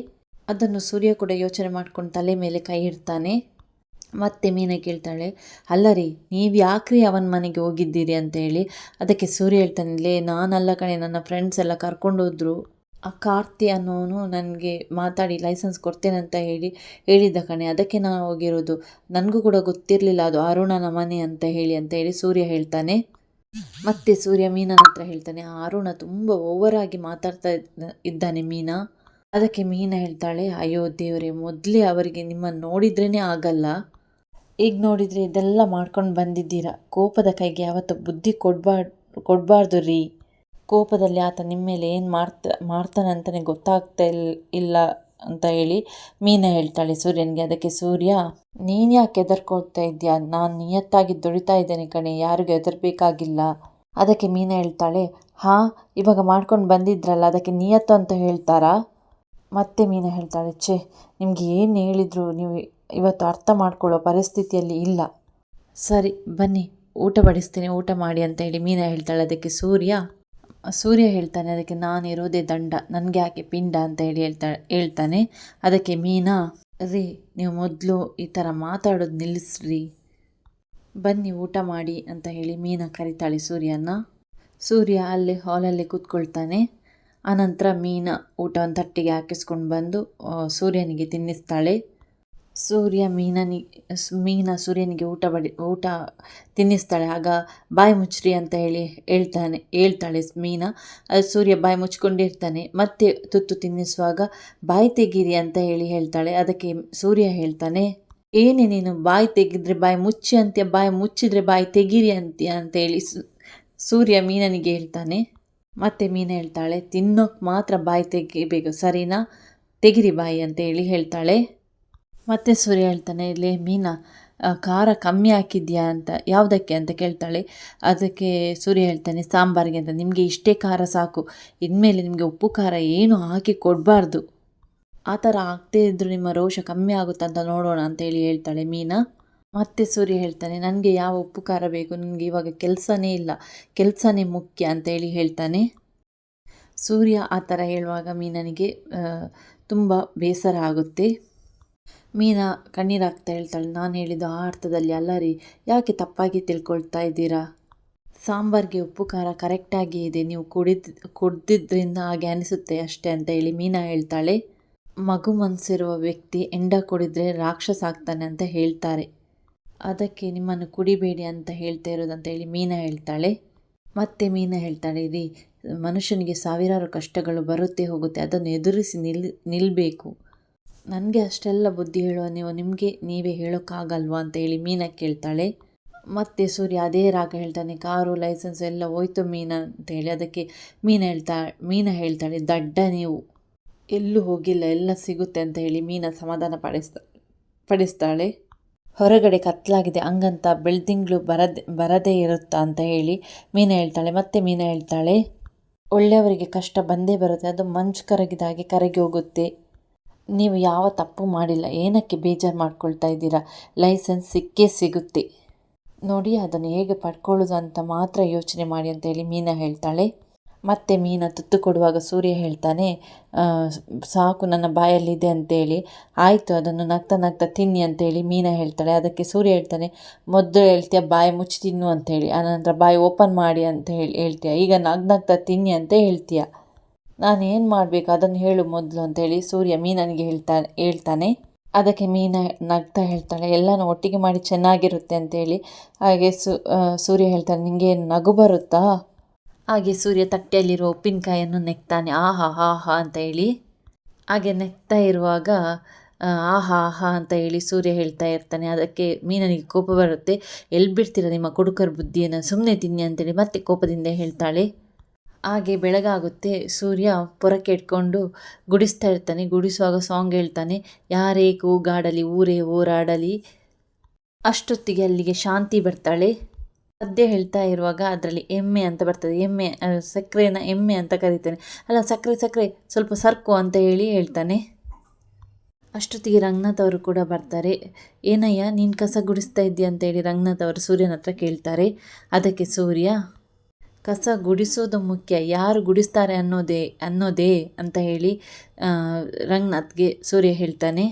ಅದನ್ನು ಸೂರ್ಯ ಕೂಡ ಯೋಚನೆ ಮಾಡ್ಕೊಂಡು ತಲೆ ಮೇಲೆ ಕೈ ಇಡ್ತಾನೆ. ಮತ್ತೆ ಮೀನ ಕೇಳ್ತಾಳೆ, ಅಲ್ಲ ರೀ, ನೀವು ಯಾಕ್ರಿ ಅವನ ಮನೆಗೆ ಹೋಗಿದ್ದೀರಿ? ಅಂತ ಹೇಳಿ ಅದಕ್ಕೆ ಸೂರ್ಯ ಹೇಳ್ತಾನೆ, ಲೇ, ನಾನಲ್ಲ ಕಣೆ, ನನ್ನ ಫ್ರೆಂಡ್ಸ್ ಎಲ್ಲ ಕರ್ಕೊಂಡು ಹೋದ್ರು. ಆ ಕಾರ್ತಿ ಅನ್ನೋನು ನನಗೆ ಮಾತಾಡಿ ಲೈಸೆನ್ಸ್ ಕೊಡ್ತೇನೆ ಅಂತ ಹೇಳಿ, ಹೇಳಿದ್ದ ಕಣೆ. ಅದಕ್ಕೆ ನಾನು ಹೋಗಿರೋದು. ನನಗೂ ಕೂಡ ಗೊತ್ತಿರಲಿಲ್ಲ ಅದು ಅರುಣನ ಮನೆ ಅಂತ ಹೇಳಿ ಅಂತ ಹೇಳಿ ಸೂರ್ಯ ಹೇಳ್ತಾನೆ. ಮತ್ತೆ ಸೂರ್ಯ ಮೀನನ ಹತ್ರ ಹೇಳ್ತಾನೆ. ಆ ಅರುಣ ತುಂಬ ಓವರಾಗಿ ಮಾತಾಡ್ತಾ ಇದ್ದ- ಇದ್ದಾನೆ ಮೀನಾ. ಅದಕ್ಕೆ ಮೀನ ಹೇಳ್ತಾಳೆ, ಅಯ್ಯೋ ದೇವರೇ, ಮೊದಲೇ ಅವರಿಗೆ ನಿಮ್ಮನ್ನು ನೋಡಿದ್ರೇ ಆಗಲ್ಲ. ಈಗ ನೋಡಿದರೆ ಇದೆಲ್ಲ ಮಾಡ್ಕೊಂಡು ಬಂದಿದ್ದೀರಾ? ಕೋಪದ ಕೈಗೆ ಯಾವತ್ತು ಬುದ್ಧಿ ಕೊಡಬಾರ್ದು ಕೊಡಬಾರ್ದು ರೀ. ಕೋಪದಲ್ಲಿ ಆತ ನಿಮ್ಮ ಮೇಲೆ ಏನು ಮಾಡ್ತಾ, ಮಾಡ್ತಾನೆ ಅಂತಲೇ ಗೊತ್ತಾಗ್ತಾ ಇಲ್, ಇಲ್ಲ ಅಂತ ಹೇಳಿ ಮೀನ ಹೇಳ್ತಾಳೆ ಸೂರ್ಯನಿಗೆ. ಅದಕ್ಕೆ ಸೂರ್ಯ, ನೀನು ಯಾಕೆ ಹೆದರ್ಕೊಳ್ತಾ ಇದೆಯಾ? ನಾನು ನಿಯತ್ತಾಗಿ ದುಡಿತಾ ಇದ್ದೇನೆ ಕಣೆ, ಯಾರಿಗೂ ಹೆದರ್ಬೇಕಾಗಿಲ್ಲ. ಅದಕ್ಕೆ ಮೀನ ಹೇಳ್ತಾಳೆ, ಹಾಂ, ಇವಾಗ ಮಾಡ್ಕೊಂಡು ಬಂದಿದ್ರಲ್ಲ, ಅದಕ್ಕೆ ನಿಯತ್ತು ಅಂತ ಹೇಳ್ತಾರಾ? ಮತ್ತೆ ಮೀನ ಹೇಳ್ತಾಳೆ, ಛೇ, ನಿಮಗೆ ಏನು ಹೇಳಿದ್ರು? ನೀವು ಇವತ್ತು ಅರ್ಥ ಮಾಡ್ಕೊಳ್ಳೋ ಪರಿಸ್ಥಿತಿಯಲ್ಲಿ ಇಲ್ಲ. ಸರಿ, ಬನ್ನಿ, ಊಟ ಬಡಿಸ್ತೀನಿ, ಊಟ ಮಾಡಿ ಅಂತ ಹೇಳಿ ಮೀನ ಹೇಳ್ತಾಳೆ. ಅದಕ್ಕೆ ಸೂರ್ಯ ಸೂರ್ಯ ಹೇಳ್ತಾನೆ, ಅದಕ್ಕೆ ನಾನು ಇರೋದೇ ದಂಡ, ನನಗೆ ಯಾಕೆ ಪಿಂಡ ಅಂತ ಹೇಳಿ ಹೇಳ್ತಾ, ಹೇಳ್ತಾನೆ. ಅದಕ್ಕೆ ಮೀನಾ, ರೀ, ನೀವು ಮೊದಲು ಈ ಥರ ಮಾತಾಡೋದು ನಿಲ್ಲಿಸ್ರಿ ಬನ್ನಿ ಊಟ ಮಾಡಿ ಅಂತ ಹೇಳಿ ಮೀನಾ ಕರಿತಾಳೆ ಸೂರ್ಯನ ಸೂರ್ಯ ಅಲ್ಲಿ ಹಾಲಲ್ಲಿ ಕೂತ್ಕೊಳ್ತಾನೆ. ಆನಂತರ ಮೀನ ಊಟವನ್ನು ತಟ್ಟೆಗೆ ಹಾಕಿಸ್ಕೊಂಡು ಬಂದು ಸೂರ್ಯನಿಗೆ ತಿನ್ನಿಸ್ತಾಳೆ. ಸೂರ್ಯ ಮೀನನಿ ಮೀನ ಸೂರ್ಯನಿಗೆ ಊಟ ಬಡಿ, ಊಟ ತಿನ್ನಿಸ್ತಾಳೆ. ಆಗ ಬಾಯಿ ಮುಚ್ಚ್ರಿ ಅಂತ ಹೇಳಿ ಹೇಳ್ತಾನೆ, ಹೇಳ್ತಾಳೆ ಮೀನ. ಅದು ಸೂರ್ಯ ಬಾಯಿ ಮುಚ್ಕೊಂಡಿರ್ತಾನೆ, ಮತ್ತೆ ತುತ್ತು ತಿನ್ನಿಸುವಾಗ ಬಾಯಿ ತೆಗೀರಿ ಅಂತ ಹೇಳಿ ಹೇಳ್ತಾಳೆ. ಅದಕ್ಕೆ ಸೂರ್ಯ ಹೇಳ್ತಾನೆ, ಏನೇ ನೀನು ಬಾಯಿ ತೆಗೆದ್ರೆ ಬಾಯಿ ಮುಚ್ಚಿ ಅಂತ್ಯ, ಬಾಯಿ ಮುಚ್ಚಿದ್ರೆ ಬಾಯಿ ತೆಗೀರಿ ಅಂತ್ಯ ಅಂತ ಹೇಳಿ ಸು- ಸೂರ್ಯ ಮೀನನಿಗೆ ಹೇಳ್ತಾನೆ. ಮತ್ತೆ ಮೀನ ಹೇಳ್ತಾಳೆ, ತಿನ್ನೋಕೆ ಮಾತ್ರ ಬಾಯಿ ತೆಗಿಬೇಕು, ಸರಿನಾ? ತೆಗಿರಿ ಬಾಯಿ ಅಂತ ಹೇಳಿ ಹೇಳ್ತಾಳೆ. ಮತ್ತೆ ಸೂರ್ಯ ಹೇಳ್ತಾನೆ, ಇಲ್ಲಿ ಮೀನಾ ಖಾರ ಕಮ್ಮಿ ಹಾಕಿದ್ಯಾ ಅಂತ, ಯಾವುದಕ್ಕೆ? ಅಂತ ಕೇಳ್ತಾಳೆ. ಅದಕ್ಕೆ ಸೂರ್ಯ ಹೇಳ್ತಾನೆ, ಸಾಂಬಾರಿಗೆ ಅಂತ, ನಿಮಗೆ ಇಷ್ಟೇ ಖಾರ ಸಾಕು, ಇನ್ಮೇಲೆ ನಿಮಗೆ ಉಪ್ಪು ಖಾರ ಏನು ಹಾಕಿ ಕೊಡಬಾರ್ದು. ಆ ಥರ ಆಗ್ತೇ ಇದ್ದರೂ ನಿಮ್ಮ ರೋಷ ಕಮ್ಮಿ ಆಗುತ್ತೆ ಅಂತ ನೋಡೋಣ ಅಂತ ಹೇಳಿ ಹೇಳ್ತಾಳೆ ಮೀನಾ. ಮತ್ತೆ ಸೂರ್ಯ ಹೇಳ್ತಾನೆ, ನನಗೆ ಯಾವ ಉಪ್ಪು ಖಾರ ಬೇಕು? ನನಗೆ ಇವಾಗ ಕೆಲಸನೇ ಇಲ್ಲ, ಕೆಲಸನೇ ಮುಖ್ಯ ಅಂತ ಹೇಳಿ ಹೇಳ್ತಾನೆ. ಸೂರ್ಯ ಆ ಥರ ಹೇಳುವಾಗ ಮೀನನಿಗೆ ತುಂಬ ಬೇಸರ ಆಗುತ್ತೆ. ಮೀನಾ ಕಣ್ಣೀರಾಗ್ತಾ ಹೇಳ್ತಾಳೆ, ನಾನು ಹೇಳಿದ್ದು ಆ ಅರ್ಥದಲ್ಲಿ ಅಲ್ಲ ರೀ. ಯಾಕೆ ತಪ್ಪಾಗಿ ತಿಳ್ಕೊಳ್ತಾ ಇದ್ದೀರಾ? ಸಾಂಬಾರಿಗೆ ಉಪ್ಪು, ಖಾರ ಕರೆಕ್ಟಾಗಿ ಇದೆ. ನೀವು ಕುಡಿದ ಕುಡ್ದಿದ್ದರಿಂದ ಹಾಗೆ ಅನಿಸುತ್ತೆ ಅಷ್ಟೇ ಅಂತ ಹೇಳಿ ಮೀನಾ ಹೇಳ್ತಾಳೆ. ಮಗು ಮನಸ್ಸಿರುವ ವ್ಯಕ್ತಿ ಎಂಡ ಕುಡಿದ್ರೆ ರಾಕ್ಷಸ ಆಗ್ತಾನೆ ಅಂತ ಹೇಳ್ತಾರೆ. ಅದಕ್ಕೆ ನಿಮ್ಮನ್ನು ಕುಡಿಬೇಡಿ ಅಂತ ಹೇಳ್ತಾ ಇರೋದಂತ ಹೇಳಿ ಮೀನಾ ಹೇಳ್ತಾಳೆ. ಮತ್ತೆ ಮೀನಾ ಹೇಳ್ತಾಳೆ, ರೀ, ಮನುಷ್ಯನಿಗೆ ಸಾವಿರಾರು ಕಷ್ಟಗಳು ಬರುತ್ತೆ ಹೋಗುತ್ತೆ. ಅದನ್ನು ಎದುರಿಸಿ ನಿಲ್ ನಿಲ್ಲಬೇಕು ನನಗೆ ಅಷ್ಟೆಲ್ಲ ಬುದ್ಧಿ ಹೇಳುವ ನೀವು, ನಿಮಗೆ ನೀವೇ ಹೇಳೋಕ್ಕಾಗಲ್ವಾ ಅಂತ ಹೇಳಿ ಮೀನ ಕೇಳ್ತಾಳೆ. ಮತ್ತೆ ಸೂರ್ಯ ಅದೇ ರಾಗ ಹೇಳ್ತಾನೆ, ಕಾರು, ಲೈಸೆನ್ಸ್ ಎಲ್ಲ ಹೋಯ್ತು ಮೀನ ಅಂತ ಹೇಳಿ. ಅದಕ್ಕೆ ಮೀನ ಹೇಳ್ತಾ, ಮೀನ ಹೇಳ್ತಾಳೆ, ದಡ್ಡ ನೀವು, ಎಲ್ಲೂ ಹೋಗಿಲ್ಲ, ಎಲ್ಲ ಸಿಗುತ್ತೆ ಅಂತ ಹೇಳಿ ಮೀನ ಸಮಾಧಾನ ಪಡಿಸ್ತಾ, ಪಡಿಸ್ತಾಳೆ. ಹೊರಗಡೆ ಕತ್ಲಾಗಿದೆ, ಹಂಗಂತ ಬೆಳ್ದಿಂಗ್ಳು ಬರದೆ, ಬರದೇ ಇರುತ್ತಾ ಅಂತ ಹೇಳಿ ಮೀನ ಹೇಳ್ತಾಳೆ. ಮತ್ತೆ ಮೀನ ಹೇಳ್ತಾಳೆ, ಒಳ್ಳೆಯವರಿಗೆ ಕಷ್ಟ ಬಂದೇ ಬರುತ್ತೆ, ಅದು ಮಂಚು ಕರಗಿದ ಹಾಗೆ ಕರಗಿ ಹೋಗುತ್ತೆ. ನೀವು ಯಾವ ತಪ್ಪು ಮಾಡಿಲ್ಲ, ಏನಕ್ಕೆ ಬೇಜಾರು ಮಾಡ್ಕೊಳ್ತಾ ಇದ್ದೀರಾ? ಲೈಸೆನ್ಸ್ ಸಿಕ್ಕೇ ಸಿಗುತ್ತೆ. ನೋಡಿ, ಅದನ್ನು ಹೇಗೆ ಪಡ್ಕೊಳ್ಳೋದು ಅಂತ ಮಾತ್ರ ಯೋಚನೆ ಮಾಡಿ ಅಂತ ಹೇಳಿ ಮೀನಾ ಹೇಳ್ತಾಳೆ. ಮತ್ತೆ ಮೀನಾ ತುತ್ತು ಕೊಡುವಾಗ ಸೂರ್ಯ ಹೇಳ್ತಾನೆ ಸಾಕು, ನನ್ನ ಬಾಯಲ್ಲಿದೆ ಅಂತೇಳಿ ಆಯಿತು, ಅದನ್ನು ನಗ್ತಾ ನಗ್ತಾ ತಿನ್ನಿ ಅಂತೇಳಿ ಮೀನಾ ಹೇಳ್ತಾಳೆ. ಅದಕ್ಕೆ ಸೂರ್ಯ ಹೇಳ್ತಾನೆ, ಮೊದಲು ಹೇಳ್ತೀಯ ಬಾಯಿ ಮುಚ್ಚಿ ತಿನ್ನು ಅಂತೇಳಿ ಆನಂತರ ಬಾಯಿ ಓಪನ್ ಮಾಡಿ ಅಂತ ಹೇಳಿ ಹೇಳ್ತೀಯ. ಈಗ ನಗ್ ನಗ್ತಾ ತಿನ್ನಿ ಅಂತ ಹೇಳ್ತೀಯ. ನಾನು ಏನು ಮಾಡಬೇಕು? ಅದನ್ನು ಹೇಳು ಮೊದಲು ಅಂತೇಳಿ ಸೂರ್ಯ ಮೀನನಿಗೆ ಹೇಳ್ತಾ, ಹೇಳ್ತಾನೆ. ಅದಕ್ಕೆ ಮೀನ ನಗ್ತಾ ಹೇಳ್ತಾಳೆ. ಎಲ್ಲನೂ ಒಟ್ಟಿಗೆ ಮಾಡಿ ಚೆನ್ನಾಗಿರುತ್ತೆ ಅಂತೇಳಿ. ಹಾಗೆ ಸು ಸೂರ್ಯ ಹೇಳ್ತಾನೆ ನಿಮಗೆ ನಗು ಬರುತ್ತಾ? ಹಾಗೆ ಸೂರ್ಯ ತಟ್ಟೆಯಲ್ಲಿರೋ ಉಪ್ಪಿನಕಾಯನ್ನು ನೆಕ್ತಾನೆ. ಆಹಾ, ಹಾ ಅಂತ ಹೇಳಿ. ಹಾಗೆ ನೆಕ್ತಾ ಇರುವಾಗ ಆಹಾ ಆಹಾ ಅಂತ ಹೇಳಿ ಸೂರ್ಯ ಹೇಳ್ತಾ ಇರ್ತಾನೆ. ಅದಕ್ಕೆ ಮೀನನಿಗೆ ಕೋಪ ಬರುತ್ತೆ. ಎಲ್ಲಿ ಬಿಡ್ತೀರ ನಿಮ್ಮ ಕುಡುಕರ ಬುದ್ಧಿಯನ್ನು? ಸುಮ್ಮನೆ ತಿನ್ನಿ ಅಂತೇಳಿ ಮತ್ತೆ ಕೋಪದಿಂದ ಹೇಳ್ತಾಳೆ. ಹಾಗೆ ಬೆಳಗಾಗುತ್ತೆ. ಸೂರ್ಯ ಪೊರಕ್ಕೆ ಇಟ್ಕೊಂಡು ಗುಡಿಸ್ತಾ ಇರ್ತಾನೆ ಗುಡಿಸುವಾಗ ಸಾಂಗ್ ಹೇಳ್ತಾನೆ, ಯಾರೇ ಕೂಗಾಡಲಿ, ಊರೇ ಓರಾಡಲಿ ಅಷ್ಟೊತ್ತಿಗೆ ಅಲ್ಲಿಗೆ ಶಾಂತಿ ಬರ್ತಾಳೆ. ಸದ್ಯ ಹೇಳ್ತಾ ಇರುವಾಗ ಅದರಲ್ಲಿ ಎಮ್ಮೆ ಅಂತ ಬರ್ತದೆ. ಎಮ್ಮೆ ಸಕ್ಕರೆನ ಎಮ್ಮೆ ಅಂತ ಕರೀತಾನೆ. ಅಲ್ಲ, ಸಕ್ಕರೆ ಸಕ್ಕರೆ, ಸ್ವಲ್ಪ ಸರ್ಕು ಅಂತ ಹೇಳಿ ಹೇಳ್ತಾನೆ. ಅಷ್ಟೊತ್ತಿಗೆ ರಂಗನಾಥ್ ಅವರು ಕೂಡ ಬರ್ತಾರೆ. ಏನಯ್ಯ, ನೀನು ಕಸ ಗುಡಿಸ್ತಾ ಇದ್ದೀಯ? ಅಂತ ಹೇಳಿ ರಂಗನಾಥ್ ಅವರು ಸೂರ್ಯನ ಹತ್ರ ಕೇಳ್ತಾರೆ. ಅದಕ್ಕೆ ಸೂರ್ಯ ಕಸ ಗುಡಿಸೋದು ಮುಖ್ಯ. ಯಾರು ಗುಡಿಸ್ತಾರೆ ಅನ್ನೋದೇ ಅನ್ನೋದೇ ಅಂತ ಹೇಳಿ ರಂಗನಾಥ್ಗೆ ಸೂರ್ಯ ಹೇಳ್ತಾನೆ.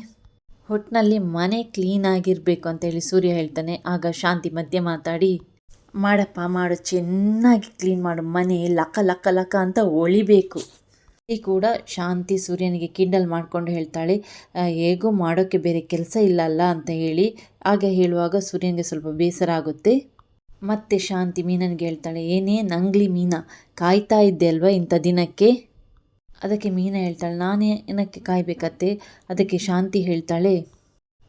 ಹೊಟ್ಟಿನಲ್ಲಿ ಮನೆ ಕ್ಲೀನಾಗಿರಬೇಕು ಅಂತೇಳಿ ಸೂರ್ಯ ಹೇಳ್ತಾನೆ. ಆಗ ಶಾಂತಿ ಮಧ್ಯೆ ಮಾತಾಡಿ, ಮಾಡಪ್ಪ, ಮಾಡು, ಚೆನ್ನಾಗಿ ಕ್ಲೀನ್ ಮಾಡು. ಮನೆ ಲಕ ಲಕ ಲಕ ಅಂತ ಒಳಿಬೇಕು. ಈ ಕೂಡ ಶಾಂತಿ ಸೂರ್ಯನಿಗೆ ಕಿಂಡಲ್ ಮಾಡಿಕೊಂಡು ಹೇಳ್ತಾಳೆ ಹೇಗೂ ಮಾಡೋಕ್ಕೆ ಬೇರೆ ಕೆಲಸ ಇಲ್ಲ ಅಲ್ಲ ಅಂತ ಹೇಳಿ, ಆಗ ಹೇಳುವಾಗ ಸೂರ್ಯನಿಗೆ ಸ್ವಲ್ಪ ಬೇಸರ ಆಗುತ್ತೆ. ಮತ್ತೆ ಶಾಂತಿ ಮೀನನಿಗೆ ಹೇಳ್ತಾಳೆ, ಏನೇ ನಂಗ್ಲಿ ಮೀನಾ, ಕಾಯ್ತಾ ಇದ್ದೆ ಅಲ್ವಾ ಇಂಥ ದಿನಕ್ಕೆ? ಅದಕ್ಕೆ ಮೀನಾ ಹೇಳ್ತಾಳೆ, ನಾನೇ ಏನಕ್ಕೆ ಕಾಯ್ಬೇಕತ್ತೆ? ಅದಕ್ಕೆ ಶಾಂತಿ ಹೇಳ್ತಾಳೆ,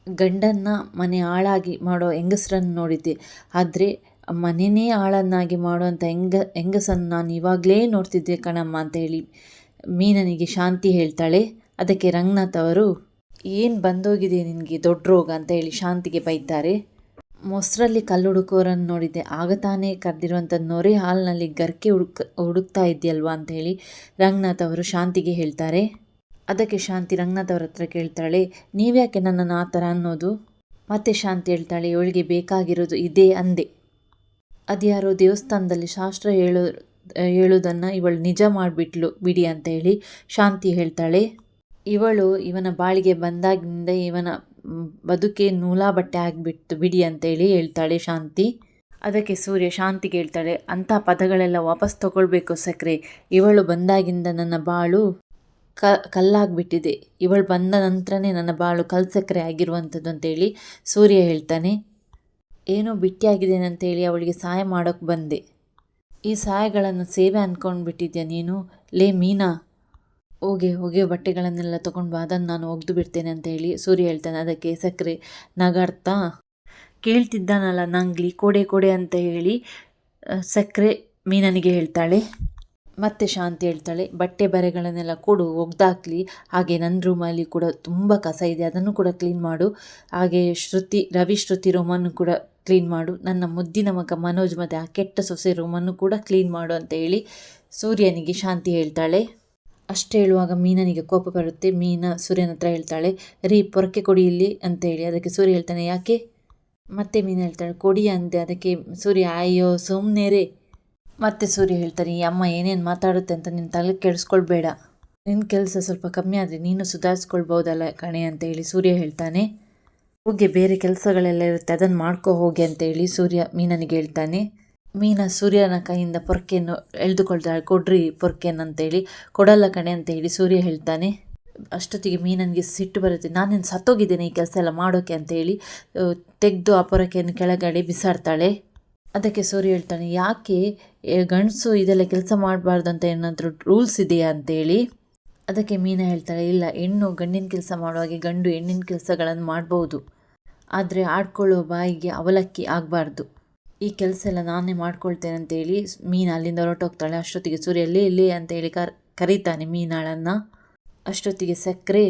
ಗಂಡನ್ನ ಮನೆ ಹಾಳಾಗಿ ಮಾಡೋ ಹೆಂಗಸರನ್ನು ನೋಡಿದ್ದೆ. ಆದರೆ ಮನೆಯೇ ಹಾಳನ್ನಾಗಿ ಮಾಡುವಂಥ ಹೆಂಗ, ಹೆಂಗಸನ್ನು ನಾನು ಇವಾಗಲೇ ನೋಡ್ತಿದ್ದೆ ಕಣಮ್ಮ ಅಂತ ಹೇಳಿ ಮೀನನಿಗೆ ಶಾಂತಿ ಹೇಳ್ತಾಳೆ. ಅದಕ್ಕೆ ರಂಗನಾಥ್ ಅವರು, ಏನು ಬಂದೋಗಿದೆ ನಿನಗೆ ದೊಡ್ಡ ರೋಗ ಅಂತ ಹೇಳಿ ಶಾಂತಿಗೆ ಬೈತಾರೆ. ಮೊಸರಲ್ಲಿ ಕಲ್ಲು ಹುಡುಕೋರನ್ನು ನೋಡಿದ್ದೆ. ಆಗ ತಾನೇ ಕರೆದಿರುವಂಥ ನೊರೆ ಹಾಲಿನಲ್ಲಿ ಗರ್ಕೆ ಹುಡುಕ, ಹುಡುಕ್ತಾ ಇದೆಯಲ್ವಾ ಅಂತ ಹೇಳಿ ರಂಗನಾಥ್ ಅವರು ಶಾಂತಿಗೆ ಹೇಳ್ತಾರೆ. ಅದಕ್ಕೆ ಶಾಂತಿ ರಂಗನಾಥ್ ಅವ್ರ ಹತ್ರ ಕೇಳ್ತಾಳೆ, ನೀವ್ಯಾಕೆ ನನ್ನನ್ನು ಆ ಥರ ಅನ್ನೋದು? ಮತ್ತೆ ಶಾಂತಿ ಹೇಳ್ತಾಳೆ ಇವಳಿಗೆ ಬೇಕಾಗಿರೋದು ಇದೇ ಅಂದೆ. ಅದ್ಯಾರೋ ದೇವಸ್ಥಾನದಲ್ಲಿ ಶಾಸ್ತ್ರ ಹೇಳೋ, ಹೇಳೋದನ್ನು ಇವಳು ನಿಜ ಮಾಡಿಬಿಟ್ಲು ಬಿಡಿ ಅಂತ ಹೇಳಿ ಶಾಂತಿ ಹೇಳ್ತಾಳೆ. ಇವಳು ಇವನ ಬಾಳಿಗೆ ಬಂದಾಗಿನಿಂದ ಇವನ ಬದುಕೆ ನೂಲಾ ಬಟ್ಟೆ ಆಗಿಬಿಟ್ಟು ಬಿಡಿ ಅಂತೇಳಿ ಹೇಳ್ತಾಳೆ ಶಾಂತಿ. ಅದಕ್ಕೆ ಸೂರ್ಯ ಶಾಂತಿಗೆ ಹೇಳ್ತಾಳೆ ಅಂಥ ಪದಗಳೆಲ್ಲ ವಾಪಸ್ ತಗೊಳ್ಬೇಕು ಸಕ್ರೆ, ಇವಳು ಬಂದಾಗಿಂದ ನನ್ನ ಬಾಳು ಕ, ಕಲ್ಲಾಗ್ಬಿಟ್ಟಿದೆ, ಇವಳು ಬಂದ ನಂತರನೇ ನನ್ನ ಬಾಳು ಕಲ್ ಸಕ್ಕರೆ ಆಗಿರುವಂಥದ್ದು ಅಂತೇಳಿ ಸೂರ್ಯ ಹೇಳ್ತಾನೆ. ಏನೋ ಬಿಟ್ಟಿಯಾಗಿದ್ದೇನೆ ಅಂತೇಳಿ ಅವಳಿಗೆ ಸಹಾಯ ಮಾಡೋಕ್ಕೆ ಬಂದೆ. ಈ ಸಹಾಯಗಳನ್ನು ಸೇವೆ ಅಂದ್ಕೊಂಡು ಬಿಟ್ಟಿದ್ಯಾ ನೀನು? ಲೇ ಮೀನಾ ಹೋಗೆ, ಹೋಗಿ ಬಟ್ಟೆಗಳನ್ನೆಲ್ಲ ತೊಗೊಂಡು ಬಾ, ಅದನ್ನು ನಾನು ಒಗೆದು ಬಿಡ್ತೇನೆ ಅಂತ ಹೇಳಿ ಸೂರ್ಯ ಹೇಳ್ತಾನೆ. ಅದಕ್ಕೆ ಸಕ್ಕರೆ ನಗಾಡ್ತಾ ಕೇಳ್ತಿದ್ದಾನಲ್ಲ ನಂಗ್ಲಿ, ಕೊಡೆ ಕೊಡೆ ಅಂತ ಹೇಳಿ ಸಕ್ಕರೆ ಮೀನನಿಗೆ ಹೇಳ್ತಾಳೆ. ಮತ್ತೆ ಶಾಂತಿ ಹೇಳ್ತಾಳೆ, ಬಟ್ಟೆ ಬರೆಗಳನ್ನೆಲ್ಲ ಕೊಡು, ಒಗ್ದಾಕ್ಲಿ. ಹಾಗೆ ನನ್ನ ರೂಮಲ್ಲಿ ಕೂಡ ತುಂಬ ಕಸ ಇದೆ, ಅದನ್ನು ಕೂಡ ಕ್ಲೀನ್ ಮಾಡು. ಹಾಗೆ ಶ್ರುತಿ, ರವಿ ಶ್ರುತಿ ರೂಮನ್ನು ಕೂಡ ಕ್ಲೀನ್ ಮಾಡು. ನನ್ನ ಮುದ್ದಿನ ಮಗ ಮನೋಜ್ ಮತ್ತು ಆ ಕೆಟ್ಟ ಸೊಸೆ ರೂಮನ್ನು ಕೂಡ ಕ್ಲೀನ್ ಮಾಡು ಅಂತ ಹೇಳಿ ಸೂರ್ಯನಿಗೆ ಶಾಂತಿ ಹೇಳ್ತಾಳೆ. ಅಷ್ಟು ಹೇಳುವಾಗ ಮೀನನಿಗೆ ಕೋಪ ಬರುತ್ತೆ. ಮೀನ ಸೂರ್ಯನ ಹತ್ರ ಹೇಳ್ತಾಳೆ, ರೀ, ಪೊರಕೆ ಕೊಡಿ ಇಲ್ಲಿ ಅಂತ ಹೇಳಿ. ಅದಕ್ಕೆ ಸೂರ್ಯ ಹೇಳ್ತಾನೆ, ಯಾಕೆ? ಮತ್ತೆ ಮೀನು ಹೇಳ್ತಾಳೆ, ಕೊಡಿ ಅಂದೆ. ಅದಕ್ಕೆ ಸೂರ್ಯ, ಅಯ್ಯೋ ಸುಮ್ಮನೆ ರೇ ಮತ್ತೆ ಸೂರ್ಯ ಹೇಳ್ತಾನೆ, ಈ ಅಮ್ಮ ಏನೇನು ಮಾತಾಡುತ್ತೆ ಅಂತ ನಿನ್ನ ತಲೆ ಕೆಡಿಸ್ಕೊಳ್ಬೇಡ. ನಿನ್ನ ಕೆಲಸ ಸ್ವಲ್ಪ ಕಮ್ಮಿ ಆದರೆ ನೀನು ಸುಧಾರಿಸ್ಕೊಳ್ಬೋದಲ್ಲ ಕಣೆ ಅಂತ ಹೇಳಿ ಸೂರ್ಯ ಹೇಳ್ತಾನೆ. ಹೋಗಿ ಬೇರೆ ಕೆಲಸಗಳೆಲ್ಲ ಇರುತ್ತೆ ಅದನ್ನು ಮಾಡ್ಕೋ ಹೋಗಿ ಅಂತ ಹೇಳಿ ಸೂರ್ಯ ಮೀನನಿಗೆ ಹೇಳ್ತಾನೆ. ಮೀನ ಸೂರ್ಯನ ಕೈಯಿಂದ ಪೊರ್ಕೆಯನ್ನು ಎಳೆದುಕೊಳ್ತಾಳೆ. ಕೊಡ್ರಿ ಪೊರ್ಕೆಯನ್ನು ಅಂತೇಳಿ. ಕೊಡಲ್ಲ ಕಣೆ ಅಂತ ಹೇಳಿ ಸೂರ್ಯ ಹೇಳ್ತಾನೆ. ಅಷ್ಟೊತ್ತಿಗೆ ಮೀನನಿಗೆ ಸಿಟ್ಟು ಬರುತ್ತೆ. ನಾನೇನು ಸತ್ತೋಗಿದ್ದೇನೆ ಈ ಕೆಲಸ ಎಲ್ಲ ಮಾಡೋಕೆ ಅಂತೇಳಿ ತೆಗೆದು ಆ ಪೊರಕೆಯನ್ನು ಕೆಳಗಡೆ ಬಿಸಾಡ್ತಾಳೆ. ಅದಕ್ಕೆ ಸೂರ್ಯ ಹೇಳ್ತಾನೆ, ಯಾಕೆ ಗಂಡಸು ಇದೆಲ್ಲ ಕೆಲಸ ಮಾಡಬಾರ್ದು ಅಂತ ಏನಾದರೂ ರೂಲ್ಸ್ ಇದೆಯಾ ಅಂತೇಳಿ? ಅದಕ್ಕೆ ಮೀನ ಹೇಳ್ತಾಳೆ, ಇಲ್ಲ, ಹೆಣ್ಣು ಗಂಡಿನ ಕೆಲಸ ಮಾಡುವಾಗೆ ಗಂಡು ಹೆಣ್ಣಿನ ಕೆಲಸಗಳನ್ನು ಮಾಡ್ಬೋದು. ಆದರೆ ಆಡ್ಕೊಳ್ಳೋ ಬಾಯಿಗೆ ಅವಲಕ್ಕಿ ಆಗಬಾರ್ದು. ಈ ಕೆಲಸ ಎಲ್ಲ ನಾನೇ ಮಾಡ್ಕೊಳ್ತೇನೆ ಅಂತೇಳಿ ಮೀನು ಅಲ್ಲಿಂದ ಹೊರಟೋಗ್ತಾಳೆ. ಅಷ್ಟೊತ್ತಿಗೆ ಸೂರ್ಯ ಎಲ್ಲಿ ಇಲ್ಲಿ ಅಂತೇಳಿ ಕರ್, ಕರೀತಾನೆ ಮೀನಾಳನ್ನು. ಅಷ್ಟೊತ್ತಿಗೆ ಸಕ್ಕರೆ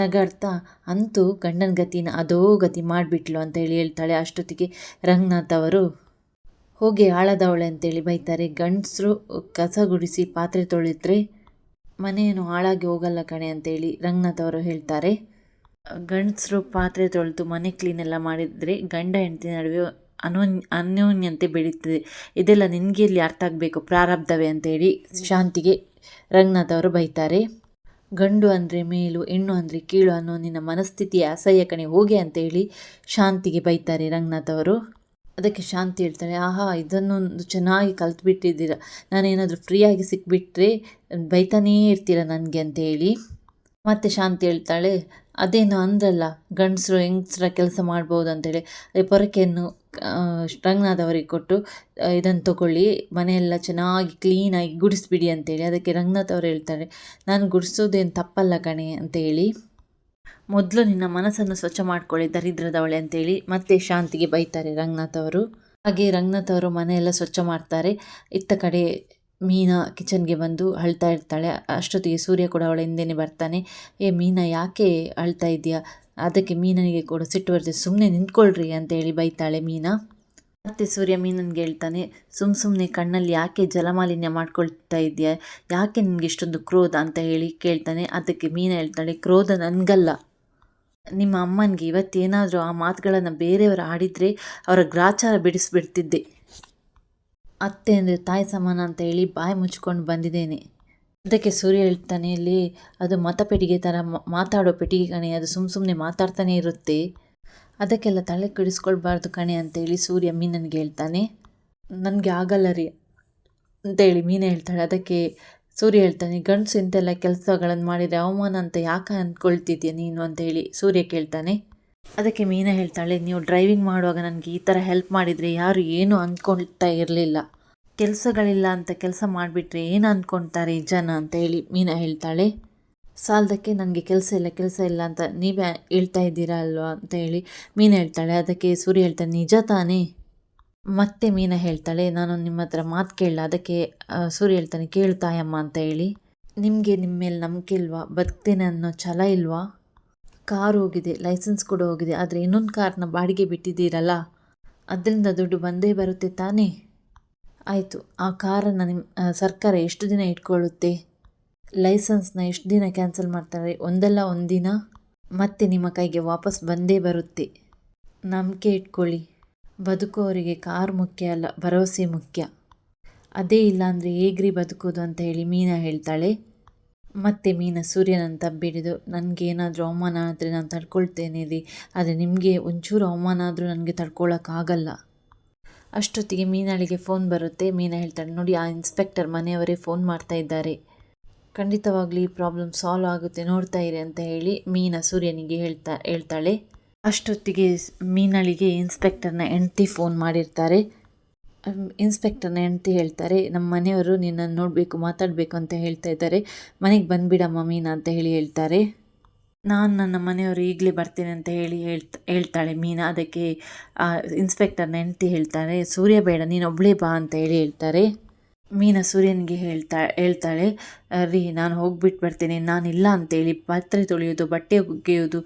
ನಗಾಡ್ತಾ, ಅಂತೂ ಗಂಡನ ಗತಿನ ಅದೋ ಗತಿ ಮಾಡಿಬಿಟ್ಲು ಅಂತ ಹೇಳಿ ಹೇಳ್ತಾಳೆ. ಅಷ್ಟೊತ್ತಿಗೆ ರಂಗನಾಥ್ ಅವರು, ಹೋಗಿ ಆಳದವಳೆ ಅಂತೇಳಿ ಬೈತಾರೆ. ಗಂಡಸರು ಕಸ ಗುಡಿಸಿ ಪಾತ್ರೆ ತೊಳೆದ್ರೆ ಮನೆಯನ್ನು ಹಾಳಾಗಿ ಹೋಗಲ್ಲ ಕಣೆ ಅಂತೇಳಿ ರಂಗನಾಥ್ ಅವರು ಹೇಳ್ತಾರೆ. ಗಂಡಸರು ಪಾತ್ರೆ ತೊಳೆದು ಮನೆ ಕ್ಲೀನೆಲ್ಲ ಮಾಡಿದರೆ ಗಂಡ ಹೆಂಡತಿ ನಡುವೆ ಅನೋನ್, ಅನ್ಯೋನ್ಯತೆ ಬೆಳೀತದೆ. ಇದೆಲ್ಲ ನಿನಗೆ ಇಲ್ಲಿ ಅರ್ಥ ಆಗಬೇಕು? ಪ್ರಾರಬ್ಧವೇ ಅಂತೇಳಿ ಶಾಂತಿಗೆ ರಂಗನಾಥ್ ಅವರು ಬೈತಾರೆ. ಗಂಡು ಅಂದರೆ ಮೇಲು, ಹೆಣ್ಣು ಅಂದರೆ ಕೀಳು ಅನ್ನೋ ನಿನ್ನ ಮನಸ್ಥಿತಿಯ ಅಸಹ್ಯ ಕಣೆ ಹೋಗಿ ಅಂತೇಳಿ ಶಾಂತಿಗೆ ಬೈತಾರೆ ರಂಗನಾಥ್ ಅವರು ಅದಕ್ಕೆ ಶಾಂತಿ ಹೇಳ್ತಾರೆ ಆಹಾ, ಇದನ್ನೊಂದು ಚೆನ್ನಾಗಿ ಕಲ್ತ್ಬಿಟ್ಟಿದ್ದೀರ. ನಾನೇನಾದರೂ ಫ್ರೀಯಾಗಿ ಸಿಕ್ಬಿಟ್ರೆ ಬೈತಾನೇ ಇರ್ತೀರ ನನಗೆ ಅಂತ ಹೇಳಿ ಮತ್ತೆ ಶಾಂತಿ ಹೇಳ್ತಾಳೆ, ಅದೇನು ಅಂದ್ರಲ್ಲ, ಗಂಡಸರು ಹೆಂಗಸ್ರ ಕೆಲಸ ಮಾಡ್ಬೋದು ಅಂತೇಳಿ. ಅದೇ ಪೊರಕೆಯನ್ನು ರಂಗನಾಥ್ ಅವರಿಗೆ ಕೊಟ್ಟು ಇದನ್ನು ತಗೊಳ್ಳಿ, ಮನೆಯೆಲ್ಲ ಚೆನ್ನಾಗಿ ಕ್ಲೀನಾಗಿ ಗುಡಿಸ್ಬಿಡಿ ಅಂತೇಳಿ ಅದಕ್ಕೆ ರಂಗನಾಥ್ ಅವರು ಹೇಳ್ತಾರೆ. ನಾನು ಗುಡಿಸೋದೇನು ತಪ್ಪಲ್ಲ ಕಣೆ ಅಂತೇಳಿ. ಮೊದಲು ನಿನ್ನ ಮನಸ್ಸನ್ನು ಸ್ವಚ್ಛ ಮಾಡ್ಕೊಳ್ಳಿ, ದರಿದ್ರದವಳೆ ಅಂತೇಳಿ ಮತ್ತೆ ಶಾಂತಿಗೆ ಬೈತಾರೆ ರಂಗನಾಥ್ ಅವರು. ಹಾಗೆ ರಂಗನಾಥ್ ಅವರು ಮನೆಯೆಲ್ಲ ಸ್ವಚ್ಛ ಮಾಡ್ತಾರೆ. ಇತ್ತ ಕಡೆ ಮೀನಾ ಕಿಚನ್ಗೆ ಬಂದು ಅಳ್ತಾ ಇರ್ತಾಳೆ. ಅಷ್ಟೊತ್ತಿಗೆ ಸೂರ್ಯ ಕೂಡ ಅವಳ ಹಿಂದೆನೇ ಬರ್ತಾನೆ. ಏ ಮೀನಾ, ಯಾಕೆ ಅಳ್ತಾ ಇದೆಯಾ? ಅದಕ್ಕೆ ಮೀನನಿಗೆ ಕೂಡ ಸಿಟ್ಟು ಬರ್ತದೆ ಸುಮ್ಮನೆ ನಿಂತ್ಕೊಳ್ರಿ ಅಂತ ಹೇಳಿ ಬೈತಾಳೆ ಮೀನಾ. ಮತ್ತೆ ಸೂರ್ಯ ಮೀನನ್ಗೆ ಹೇಳ್ತಾನೆ ಸುಮ್ಮ ಸುಮ್ಮನೆ ಕಣ್ಣಲ್ಲಿ ಯಾಕೆ ಜಲಮಾಲಿನ್ಯ ಮಾಡ್ಕೊಳ್ತಾ ಇದೆಯಾ? ಯಾಕೆ ನಿನಗೆ ಇಷ್ಟೊಂದು ಕ್ರೋಧ ಅಂತ ಹೇಳಿ ಕೇಳ್ತಾನೆ. ಅದಕ್ಕೆ ಮೀನ ಹೇಳ್ತಾಳೆ, ಕ್ರೋಧ ನನಗಲ್ಲ. ನಿಮ್ಮ ಅಮ್ಮನಿಗೆ ಇವತ್ತೇನಾದರೂ ಆ ಮಾತುಗಳನ್ನು ಬೇರೆಯವರು ಆಡಿದರೆ ಅವರ ಗ್ರಾಚಾರ ಬಿಡಿಸ್ಬಿಡ್ತಿದ್ದೆ. ಅತ್ತೆ ಅಂದರೆ ತಾಯಿ ಸಮಾನ ಅಂತ ಹೇಳಿ ಬಾಯಿ ಮುಚ್ಕೊಂಡು ಬಂದಿದ್ದೇನೆ. ಅದಕ್ಕೆ ಸೂರ್ಯ ಹೇಳ್ತಾನೆ ಇಲ್ಲಿ ಅದು ಮತಪೆಟ್ಟಿಗೆ ಥರ ಮಾತಾಡೋ ಪೆಟ್ಟಿಗೆ ಕಣೆ, ಅದು ಸುಮ್ಮ ಸುಮ್ಮನೆ ಮಾತಾಡ್ತಾನೆ ಇರುತ್ತೆ. ಅದಕ್ಕೆಲ್ಲ ತಲೆ ಕೆಡಿಸ್ಕೊಳ್ಬಾರ್ದು ಕಣೆ ಅಂತೇಳಿ ಸೂರ್ಯ ಮೀನನಿಗೆ ಹೇಳ್ತಾನೆ. ನನಗೆ ಆಗಲ್ಲ ರೀ ಅಂತೇಳಿ ಮೀನ ಹೇಳ್ತಾಳೆ. ಅದಕ್ಕೆ ಸೂರ್ಯ ಹೇಳ್ತಾನೆ, ಗಂಡಸು ಇಂತೆಲ್ಲ ಕೆಲಸಗಳನ್ನು ಮಾಡಿದರೆ ಅವಮಾನ ಅಂತ ಯಾಕೆ ಅಂದ್ಕೊಳ್ತಿದ್ಯಾ ನೀನು? ಅಂತ ಹೇಳಿ ಸೂರ್ಯ ಕೇಳ್ತಾನೆ. ಅದಕ್ಕೆ ಮೀನ ಹೇಳ್ತಾಳೆ, ನೀವು ಡ್ರೈವಿಂಗ್ ಮಾಡುವಾಗ ನನಗೆ ಈ ಥರ ಹೆಲ್ಪ್ ಮಾಡಿದರೆ ಯಾರು ಏನು ಅಂದ್ಕೊಳ್ತಾ ಇರಲಿಲ್ಲ. ಕೆಲಸಗಳಿಲ್ಲ ಅಂತ ಕೆಲಸ ಮಾಡಿಬಿಟ್ರೆ ಏನು ಅಂದ್ಕೊಳ್ತಾರೆ ಜನ ಅಂತ ಹೇಳಿ ಮೀನಾ ಹೇಳ್ತಾಳೆ. ಸಾಲದಕ್ಕೆ ನನಗೆ ಕೆಲಸ ಇಲ್ಲ ಕೆಲಸ ಇಲ್ಲ ಅಂತ ನೀವೇ ಹೇಳ್ತಾ ಇದ್ದೀರಾ ಅಲ್ವಾ ಅಂತ ಹೇಳಿ ಮೀನಾ ಹೇಳ್ತಾಳೆ. ಅದಕ್ಕೆ ಸೂರ್ಯ ಹೇಳ್ತಾನೆ ನಿಜ ತಾನೇ? ಮತ್ತೆ ಮೀನಾ ಹೇಳ್ತಾಳೆ, ನಾನು ನಿಮ್ಮ ಹತ್ರ ಮಾತು ಕೇಳಲ್ಲ, ಅದಕ್ಕೆ ಸೂರ್ಯ ಹೇಳ್ತಾನೆ ಕೇಳ್ತಾಯಮ್ಮ ಅಂತ ಹೇಳಿ. ನಿಮಗೆ ನಿಮ್ಮ ಮೇಲೆ ನಂಬಿಕೆ ಇಲ್ವಾ? ಬದುಕ್ತೇನೆ ಅನ್ನೋ ಛಲ ಇಲ್ವಾ? ಕಾರ್ ಹೋಗಿದೆ, ಲೈಸೆನ್ಸ್ ಕೂಡ ಹೋಗಿದೆ, ಆದರೆ ಇನ್ನೊಂದು ಕಾರ್ನ ಬಾಡಿಗೆ ಬಿಟ್ಟಿದ್ದೀರಲ್ಲ? ಅದರಿಂದ ದುಡ್ಡು ಬಂದೇ ಬರುತ್ತೆ ತಾನೇ? ಆಯಿತು, ಆ ಕಾರನ್ನು ನಿಮ್ಮ ಸರ್ಕಾರ ಎಷ್ಟು ದಿನ ಇಟ್ಕೊಳ್ಳುತ್ತೆ? ಲೈಸೆನ್ಸ್ನ ಎಷ್ಟು ದಿನ ಕ್ಯಾನ್ಸಲ್ ಮಾಡ್ತಾರೆ? ಒಂದಲ್ಲ ಒಂದಿನ? ಮತ್ತೆ ನಿಮ್ಮ ಕೈಗೆ ವಾಪಸ್ ಬಂದೇ ಬರುತ್ತೆ. ನಂಬಿಕೆ ಇಟ್ಕೊಳ್ಳಿ. ಬದುಕೋರಿಗೆ ಕಾರ್ ಮುಖ್ಯ ಅಲ್ಲ, ಭರವಸೆ ಮುಖ್ಯ. ಅದೇ ಇಲ್ಲ ಅಂದರೆ ಹೇಗ್ರಿ ಬದುಕೋದು ಅಂತ ಹೇಳಿ ಮೀನಾ ಹೇಳ್ತಾಳೆ. ಮತ್ತೆ ಮೀನ ಸೂರ್ಯನಂತ ನನಗೆ ನನಗೇನಾದರೂ ಅವಮಾನ ಆದರೆ ನಾನು ತಡ್ಕೊಳ್ತೇನೆ ರೀ. ಆದರೆ ನಿಮಗೆ ಒಂಚೂರು ಅವಮಾನ ಆದರೂ ನನಗೆ ತಡ್ಕೊಳಕ್ಕಾಗಲ್ಲ. ಅಷ್ಟೊತ್ತಿಗೆ ಮೀನಾಳಿಗೆ ಫೋನ್ ಬರುತ್ತೆ. ಮೀನಾ ಹೇಳ್ತಾಳೆ, ನೋಡಿ, ಆ ಇನ್ಸ್ಪೆಕ್ಟರ್ ಮನೆಯವರೇ ಫೋನ್ ಮಾಡ್ತಾ ಇದ್ದಾರೆ. ಖಂಡಿತವಾಗ್ಲಿ ಪ್ರಾಬ್ಲಮ್ ಸಾಲ್ವ್ ಆಗುತ್ತೆ, ನೋಡ್ತಾ ಇರಿ ಅಂತ ಹೇಳಿ ಮೀನಾ ಸೂರ್ಯನಿಗೆ ಹೇಳ್ತಾ, ಹೇಳ್ತಾಳೆ. ಅಷ್ಟೊತ್ತಿಗೆ ಮೀನಾಳಿಗೆ ಇನ್ಸ್ಪೆಕ್ಟರ್ನ ಹೆಂಡ್ತಿ ಫೋನ್ ಮಾಡಿರ್ತಾರೆ. ಇನ್ಸ್ಪೆಕ್ಟರ್ನ ಹೆಂಡ್ತಿ ಹೇಳ್ತಾರೆ, ನಮ್ಮ ಮನೆಯವರು ನಿನ್ನನ್ನು ನೋಡಬೇಕು, ಮಾತಾಡಬೇಕು ಅಂತ ಹೇಳ್ತಾ ಇದ್ದಾರೆ. ಮನೆಗೆ ಬಂದುಬಿಡಮ್ಮ ಮೀನಾ ಅಂತ ಹೇಳಿ ಹೇಳ್ತಾರೆ. ನಾನು ನನ್ನ ಮನೆಯವರು ಈಗಲೇ ಬರ್ತೀನಿ ಅಂತ ಹೇಳಿ ಹೇಳ್ತಾ, ಹೇಳ್ತಾಳೆ ಮೀನಾ. ಅದಕ್ಕೆ ಇನ್ಸ್ಪೆಕ್ಟರ್ ಹೆಂಡ್ತಿ ಹೇಳ್ತಾರೆ, ಸೂರ್ಯ ಬೇಡ, ನೀನು ಒಬ್ಬಳೇ ಬಾ ಅಂತ ಹೇಳಿ ಹೇಳ್ತಾರೆ. ಮೀನಾ ಸೂರ್ಯನಿಗೆ ಹೇಳ್ತಾ, ಹೇಳ್ತಾಳೆ, ರೀ, ನಾನು ಹೋಗ್ಬಿಟ್ಟು ಬರ್ತೀನಿ. ಇಲ್ಲ ಅಂತೇಳಿ ಪಾತ್ರೆ ತೊಳೆಯೋದು, ಬಟ್ಟೆ ಒಗೆಯೋದು,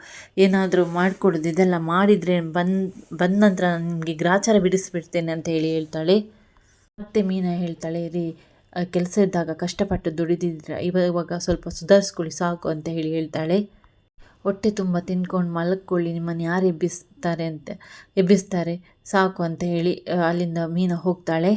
ಏನಾದರೂ ಮಾಡಿಕೊಡೋದು, ಇದೆಲ್ಲ ಮಾಡಿದರೆ ಬಂದು, ಬಂದ ನಂತರ ನನಗೆ ಗ್ರಾಚಾರ ಬಿಡಿಸ್ಬಿಡ್ತೇನೆ ಅಂತ ಹೇಳಿ ಹೇಳ್ತಾಳೆ. ಮತ್ತೆ ಮೀನಾ ಹೇಳ್ತಾಳೆ, ರೀ, ಕೆಲಸ ಇದ್ದಾಗ ಕಷ್ಟಪಟ್ಟು ದುಡಿದಿದ್ರೆ ಇವಾಗ ಸ್ವಲ್ಪ ಸುಧಾರಿಸ್ಕೊಳ್ಳಿ, ಸಾಕು ಅಂತ ಹೇಳಿ ಹೇಳ್ತಾಳೆ. ಹೊಟ್ಟೆ ತುಂಬ ತಿನ್ಕೊಂಡು ಮಲಗ್ಕೊಳ್ಳಿ ನಿಮ್ಮನ್ನು ಯಾರು ಎಬ್ಬಿಸ್ತಾರೆ ಅಂತ, ಎಬ್ಬಿಸ್ತಾರೆ? ಸಾಕು ಅಂತ ಹೇಳಿ, ಅಲ್ಲಿಂದ ಮೀನ ಹೋಗ್ತಾಳೆ.